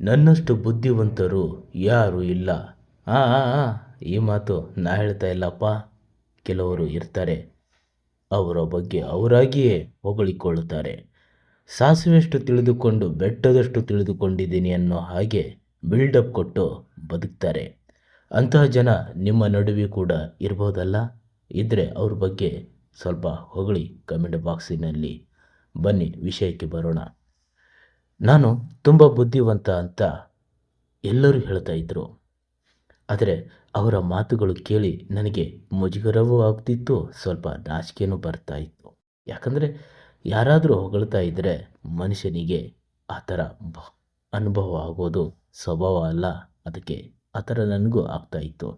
ನನ್ನಷ್ಟು ಬುದ್ಧಿವಂತರು ಯಾರು ಇಲ್ಲ. ಆ ಈ ಮಾತು ನಾ ಹೇಳ್ತಾ ಇಲ್ಲಪ್ಪ. ಕೆಲವರು ಇರ್ತಾರೆ. ಅವರ ಬಗ್ಗೆ ಅವರಾಗಿಯೇ ಹೊಗಳಿಕೊಳ್ಳುತ್ತಾರೆ. ಸಾಸಿವೆಷ್ಟು ತಿಳಿದುಕೊಂಡು ಬೆಟ್ಟದಷ್ಟು ತಿಳಿದುಕೊಂಡಿದ್ದೀನಿ ಅನ್ನೋ ಹಾಗೆ ಬಿಲ್ಡಪ್ ಕೊಟ್ಟು ಬದುಕ್ತಾರೆ. ಅಂತಹ ಜನ ನಿಮ್ಮ ನಡುವೆ ಕೂಡ ಇರ್ಬೋದಲ್ಲ? ಇದ್ದರೆ ಅವ್ರ ಬಗ್ಗೆ ಸ್ವಲ್ಪ ಹೊಗಳಿ ಕಮೆಂಟ್ ಬಾಕ್ಸಿನಲ್ಲಿ ಬನ್ನಿ, ವಿಷಯಕ್ಕೆ ಬರೋಣ. ನಾನು ತುಂಬ ಬುದ್ಧಿವಂತ ಅಂತ ಎಲ್ಲರೂ ಹೇಳ್ತಾ ಇದ್ದರು ಆದರೆ ಅವರ ಮಾತುಗಳು ಕೇಳಿ ನನಗೆ ಮುಜುಗರವೂ ಆಗ್ತಿತ್ತು, ಸ್ವಲ್ಪ ನಾಚಿಕೆನೂ ಬರ್ತಾ ಇತ್ತು. ಯಾಕಂದರೆ ಯಾರಾದರೂ ಹೊಗಳ್ತಾ ಇದ್ದರೆ ಮನುಷ್ಯನಿಗೆ ಆ ಥರ ಅನುಭವ ಆಗೋದು ಸ್ವಭಾವ ಅಲ್ಲ, ಅದಕ್ಕೆ ಆ ಥರ ನನಗೂ ಆಗ್ತಾ ಇತ್ತು.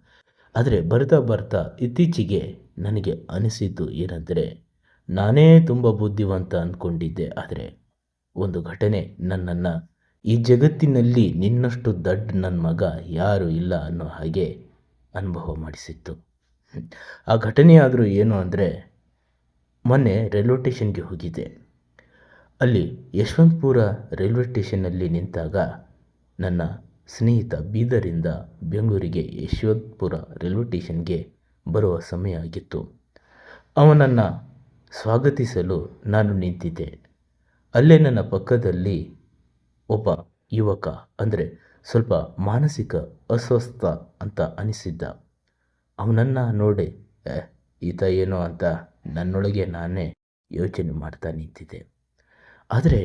ಆದರೆ ಬರ್ತಾ ಬರ್ತಾ ಇತ್ತೀಚೆಗೆ ನನಗೆ ಅನಿಸಿದ್ದು ಏನಂದರೆ, ನಾನೇ ತುಂಬ ಬುದ್ಧಿವಂತ ಅಂದ್ಕೊಂಡಿದ್ದೆ, ಆದರೆ ಒಂದು ಘಟನೆ ನನ್ನನ್ನು ಈ ಜಗತ್ತಿನಲ್ಲಿ ನಿನ್ನಷ್ಟು ದಡ್ಡ ನನ್ನ ಮಗ ಯಾರೂ ಇಲ್ಲ ಅನ್ನೋ ಹಾಗೆ ಅನುಭವ ಮಾಡಿಸಿತ್ತು. ಆ ಘಟನೆ ಆದರೂ ಏನು ಅಂದರೆ ಮೊನ್ನೆ ರೈಲ್ವೆ ಸ್ಟೇಷನ್ಗೆ ಹೋಗಿದ್ದೆ. ಅಲ್ಲಿ ಯಶವಂತಪುರ ರೈಲ್ವೆ ಸ್ಟೇಷನ್ನಲ್ಲಿ ನಿಂತಾಗ ನನ್ನ ಸ್ನೇಹಿತ ಬೀದರಿಂದ ಬೆಂಗಳೂರಿಗೆ ಯಶವಂತಪುರ ರೈಲ್ವೆ ಸ್ಟೇಷನ್ಗೆ ಬರುವ ಸಮಯ ಆಗಿತ್ತು. ಅವನನ್ನು ಸ್ವಾಗತಿಸಲು ನಾನು ನಿಂತಿದ್ದೆ. ಅಲ್ಲೇ ನನ್ನ ಪಕ್ಕದಲ್ಲಿ ಒಬ್ಬ ಯುವಕ ಅಂದರೆ ಸ್ವಲ್ಪ ಮಾನಸಿಕ ಅಸ್ವಸ್ಥ ಅಂತ ಅನಿಸಿದ್ದ. ಅವನನ್ನು ನೋಡಿ "ಏ, ಈತ ಏನೋ ಅಂತ ನನ್ನೊಳಗೆ ನಾನೇ ಯೋಚನೆ ಮಾಡ್ತಾ ನಿಂತಿದ್ದೆ. ಆದರೆ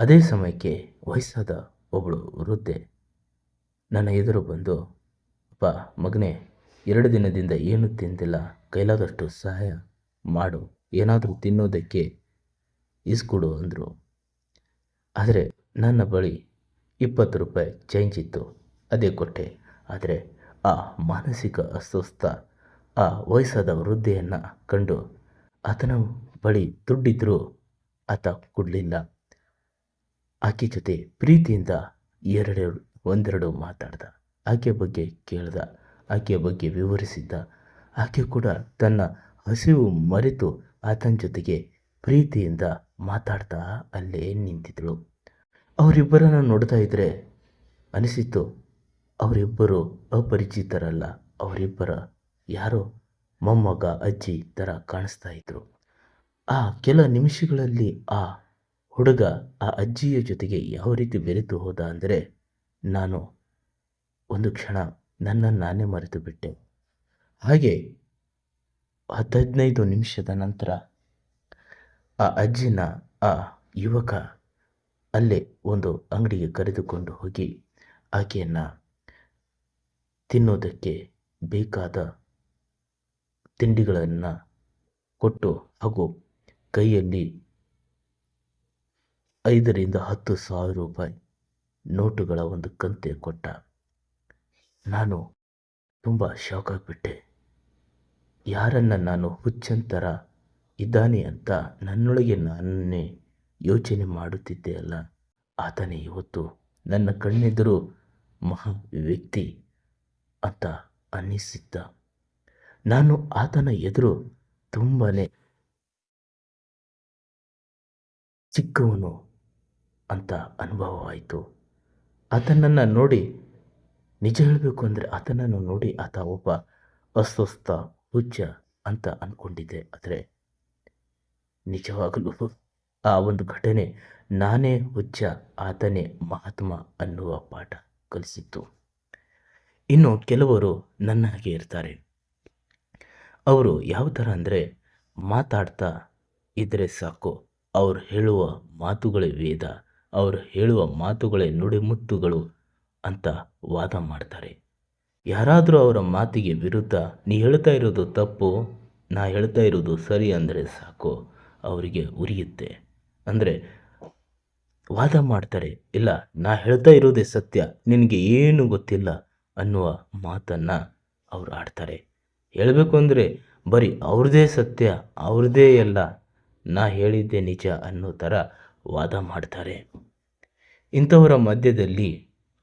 ಅದೇ ಸಮಯಕ್ಕೆ ವಯಸ್ಸಾದ ಒಬ್ಬಳು ವೃದ್ಧೆ ನನ್ನ ಎದುರು ಬಂದು ಅಪ್ಪ ಮಗನೇ ಎರಡು ದಿನದಿಂದ ಏನು ತಿಂದಿಲ್ಲ ಕೈಲಾದಷ್ಟು ಸಹಾಯ ಮಾಡು ಏನಾದರೂ ತಿನ್ನೋದಕ್ಕೆ ಇಸ್ಕೊಡು ಅಂದರು. ಆದರೆ ನನ್ನ ಬಳಿ ಇಪ್ಪತ್ತು ರೂಪಾಯಿ ಚೇಂಜ್ ಇತ್ತು, ಅದೇ ಕೊಟ್ಟೆ. ಆದರೆ ಆ ಮಾನಸಿಕ ಅಸ್ವಸ್ಥ, ಆ ವಯಸ್ಸಾದ ವೃದ್ಧೆಯನ್ನು ಕಂಡು ಆತನ ಬಳಿ ದುಡ್ಡಿದ್ರೂ, ಆತ ಕೊಡಲಿಲ್ಲ. ಆಕೆ ಜೊತೆ ಪ್ರೀತಿಯಿಂದ ಎರಡೆರಡು ಒಂದೆರಡು ಮಾತಾಡ್ದ. ಆಕೆ ಬಗ್ಗೆ ಕೇಳ್ದ ಆಕೆಯ ಬಗ್ಗೆ ವಿವರಿಸಿದ್ದ. ಆಕೆ ಕೂಡ ತನ್ನ ಹಸಿವು ಮರೆತು ಆತನ ಜೊತೆಗೆ ಪ್ರೀತಿಯಿಂದ ಮಾತಾಡ್ತಾ ಅಲ್ಲೇ ನಿಂತಿದ್ದಳು. ಅವರಿಬ್ಬರನ್ನು ನೋಡ್ತಾ ಇದ್ದರೆ ಅನಿಸಿತು ಅವರಿಬ್ಬರು ಅಪರಿಚಿತರಲ್ಲ, ಅವರಿಬ್ಬರ ಯಾರೋ ಮೊಮ್ಮಗ, ಅಜ್ಜಿ ಥರ ಕಾಣಿಸ್ತಾ ಇದ್ರು. ಆ ಕೆಲ ನಿಮಿಷಗಳಲ್ಲಿ ಆ ಹುಡುಗ ಆ ಅಜ್ಜಿಯ ಜೊತೆಗೆ ಯಾವ ರೀತಿ ಬೆರೆತು ಹೋದ ಅಂದರೆ, ನಾನು ಒಂದು ಕ್ಷಣ ನನ್ನ ನಾನೇ ಮರೆತು ಬಿಟ್ಟೆ. ಹಾಗೆ ಹದಿನೈದು ನಿಮಿಷದ ನಂತರ ಆ ಅಜ್ಜಿನ ಆ ಯುವಕ ಅಲ್ಲೇ ಒಂದು ಅಂಗಡಿಗೆ ಕರೆದುಕೊಂಡು ಹೋಗಿ ಆಕೆಯನ್ನು ತಿನ್ನೋದಕ್ಕೆ ಬೇಕಾದ ತಿಂಡಿಗಳನ್ನು ಕೊಟ್ಟು ಹಾಗೂ ಕೈಯಲ್ಲಿ ಐದರಿಂದ ಹತ್ತು ಸಾವಿರ ರೂಪಾಯಿ ನೋಟುಗಳ ಒಂದು ಕಂತೆ ಕೊಟ್ಟ. ನಾನು ತುಂಬ ಶಾಕ್ ಆಗಿಬಿಟ್ಟೆ. ಯಾರನ್ನ ನಾನು ಹುಚ್ಚಂತರ ಇದ್ದಾನೆ ಅಂತ ನನ್ನೊಳಗೆ ನಾನೇ ಯೋಚನೆ ಮಾಡುತ್ತಿದ್ದೆ ಅಲ್ಲ ಆತನೇ ಇವತ್ತು ನನ್ನ ಕಣ್ಣೆದುರು ಮಹಾ ವ್ಯಕ್ತಿ ಅಂತ ಅನ್ನಿಸಿದ್ದ. ನಾನು ಆತನ ಎದುರು ತುಂಬಾ ಚಿಕ್ಕವನು ಅಂತ ಅನುಭವವಾಯಿತು. ಆತನನ್ನು ನೋಡಿ ನಿಜ ಹೇಳಬೇಕು ಅಂದರೆ ಆತನನ್ನು ನೋಡಿ ಆತ ಒಬ್ಬ ಅಸ್ವಸ್ಥ, ಹುಚ್ಚ ಅಂತ ಅಂದ್ಕೊಂಡಿದ್ದೆ ಆದರೆ ನಿಜವಾಗಲೂ? ಆ ಒಂದು ಘಟನೆ ನಾನೇ ಹುಚ್ಚ, ಆತನೇ ಮಹಾತ್ಮ ಅನ್ನುವ ಪಾಠ ಕಲಿಸಿತ್ತು ಇನ್ನು ಕೆಲವರು ನನ್ನ ಹಾಗೆ ಇರ್ತಾರೆ. ಅವರು ಯಾವ ಥರ ಅಂದರೆ ಮಾತಾಡ್ತಾ ಇದ್ದರೆ ಸಾಕು, ಅವ್ರು ಹೇಳುವ ಮಾತುಗಳೇ ವೇದ, ಅವರು ಹೇಳುವ ಮಾತುಗಳೇ ನುಡಿಮುತ್ತುಗಳು ಅಂತ ವಾದ ಮಾಡ್ತಾರೆ. ಯಾರಾದರೂ ಅವರ ಮಾತಿಗೆ ವಿರುದ್ಧ, ನೀ ಹೇಳ್ತಾ ಇರೋದು ತಪ್ಪು, ನಾ ಹೇಳ್ತಾ ಇರೋದು ಸರಿ ಅಂದರೆ ಸಾಕು ಅವರಿಗೆ ಉರಿಯುತ್ತೆ. ಅಂದರೆ ವಾದ ಮಾಡ್ತಾರೆ, ಇಲ್ಲ, ನಾ ಹೇಳ್ತಾ ಇರೋದೇ ಸತ್ಯ, ನಿನಗೆ ಏನು ಗೊತ್ತಿಲ್ಲ ಅನ್ನುವ ಮಾತನ್ನು ಅವ್ರು ಆಡ್ತಾರೆ. ಹೇಳಬೇಕು ಅಂದರೆ, ಬರೀ ಅವ್ರದ್ದೇ ಸತ್ಯ ಅವ್ರದ್ದೇ ಎಲ್ಲ, ನಾ ಹೇಳಿದ್ದೆ ನಿಜ ಅನ್ನೋ ಥರ ವಾದ ಮಾಡ್ತಾರೆ. ಇಂಥವರ ಮಧ್ಯದಲ್ಲಿ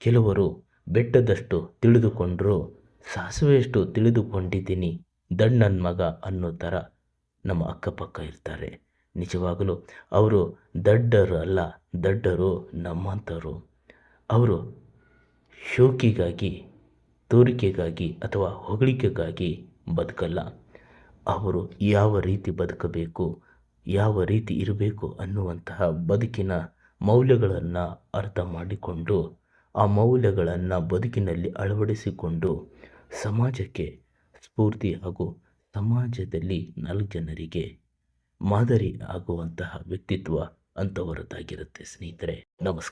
ಕೆಲವರು ಬೆಟ್ಟದಷ್ಟು ತಿಳಿದುಕೊಂಡರೂ, ಸಾಸುವೆಯಷ್ಟು ತಿಳಿದುಕೊಂಡಿದ್ದೀನಿ, ದಣ್ಣನ ಮಗ ಅನ್ನೋ ಥರ ನಮ್ಮ ಅಕ್ಕಪಕ್ಕ ಇರ್ತಾರೆ. ನಿಜವಾಗಲೂ ಅವರು ದಡ್ಡರು ಅಲ್ಲ, ದಡ್ಡರು ನಮ್ಮಂಥವರು. ಅವರು ಶೋಕಿಗಾಗಿ, ತೋರಿಕೆಗಾಗಿ ಅಥವಾ ಹೊಗಳಿಕೆಗಾಗಿ ಬದುಕಲ್ಲ. ಅವರು ಯಾವ ರೀತಿ ಬದುಕಬೇಕು, ಯಾವ ರೀತಿ ಇರಬೇಕು ಅನ್ನುವಂತಹ ಬದುಕಿನ ಮೌಲ್ಯಗಳನ್ನು ಅರ್ಥ ಮಾಡಿಕೊಂಡು, ಆ ಮೌಲ್ಯಗಳನ್ನು ಬದುಕಿನಲ್ಲಿ ಅಳವಡಿಸಿಕೊಂಡು ಸಮಾಜಕ್ಕೆ ಸ್ಫೂರ್ತಿ ಹಾಗೂ ಸಮಾಜದಲ್ಲಿ ನಾಲ್ಕು ಜನರಿಗೆ ಮಾದರಿ ಆಗುವಂತಹ ವ್ಯಕ್ತಿತ್ವ ಅಂಥವರದ್ದಾಗಿರುತ್ತೆ ಸ್ನೇಹಿತರೆ. ನಮಸ್ಕಾರ.